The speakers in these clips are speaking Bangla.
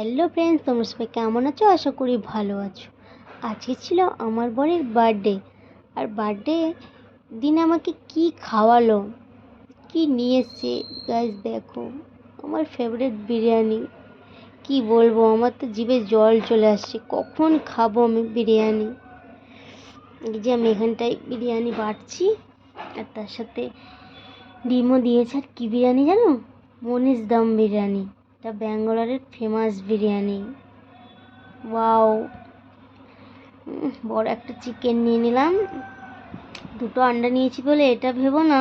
হ্যালো ফ্রেন্ডস, তোমরা সবাই কেমন আছো? আশা করি ভালো আছো। আজকে ছিল আমার বরের বার্থডে। আর বার্থডে দিন আমাকে কি খাওয়ালো, কি নিয়ে এসছে? গাইজ দেখো, আমার ফেভারিট বিরিয়ানি। কি বলব, আমার তো জিভে জল চলে আসছে। কখন খাব আমি বিরিয়ানি? এই যে আমি এখানটায় বিরিয়ানি বাটছি, আর তার সাথে ডিমও দিয়েছে। আর কী বিরিয়ানি জানো? মনীষ দম বিরিয়ানি। এটা ব্যাঙ্গালোরের ফেমাস বিরিয়ানি। ওয়াও বড় একটা চিকেন নিয়ে নিলাম। দুটো আন্ডা নিয়েছি বলে এটা ভেবো না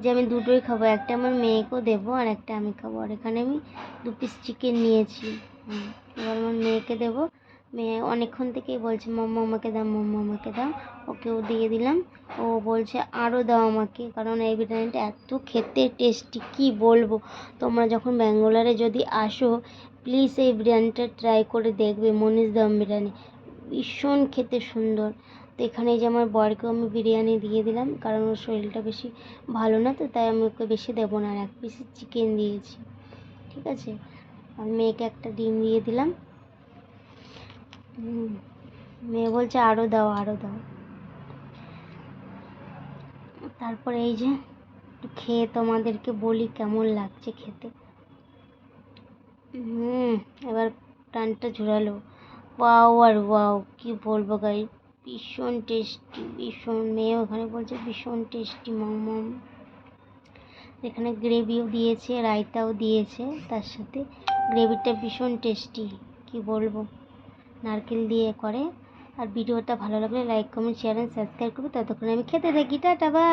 যে আমি দুটোই খাব। একটা আমার মেয়েকেও দেবো আর একটা আমি খাব। আর এখানে আমি দু পিস চিকেন নিয়েছি। এবার আমার মেয়েকে দেবো। মেয়ে অনেকক্ষণ থেকেই বলছে মাম্মা আমাকে দাও মাম্মা আমাকে দাও। ওকেও দিয়ে দিলাম। ও বলছে আরও দাও আমাকে, কারণ এই বিরিয়ানিটা এত খেতে টেস্টি, কি বলব? তোমরা যখন ব্যাঙ্গালোরে যদি আসো প্লিজ এই বিরিয়ানিটা ট্রাই করে দেখবে, মনীষ দম বিরিয়ানি। ভীষণ খেতে সুন্দর। তো এখানে যে আমার বরকেও আমি বিরিয়ানি দিয়ে দিলাম, কারণ ওর শরীরটা বেশি ভালো না, তো তাই আমি ওকে বেশি দেবো না, আর এক পিস চিকেন দিয়েছি। ঠিক আছে? আর মেয়েকে একটা ডিম দিয়ে দিলাম। মেয়ে বলছে আরও দাও আরও দাও। তারপরে এই যে খেয়ে তোমাদেরকে বলি কেমন লাগছে খেতে। হুম, এবার টানটা ঝুরালো ওয়াও আর ওয়াও, কি বলব গাই, ভীষণ টেস্টি, ভীষণ। মেয়ে ওখানে বলছে, ভীষণ টেস্টি মাম। এখানে গ্রেভিও দিয়েছে, রায়তাও দিয়েছে তার সাথে। গ্রেভিটা ভীষণ টেস্টি, কি বলব। নারকেল দিয়ে করে। আর ভিডিওটা ভালো লাগলে like comment share and subscribe করবে। ততক্ষণে আমি খেতে থাকি। টাটা বা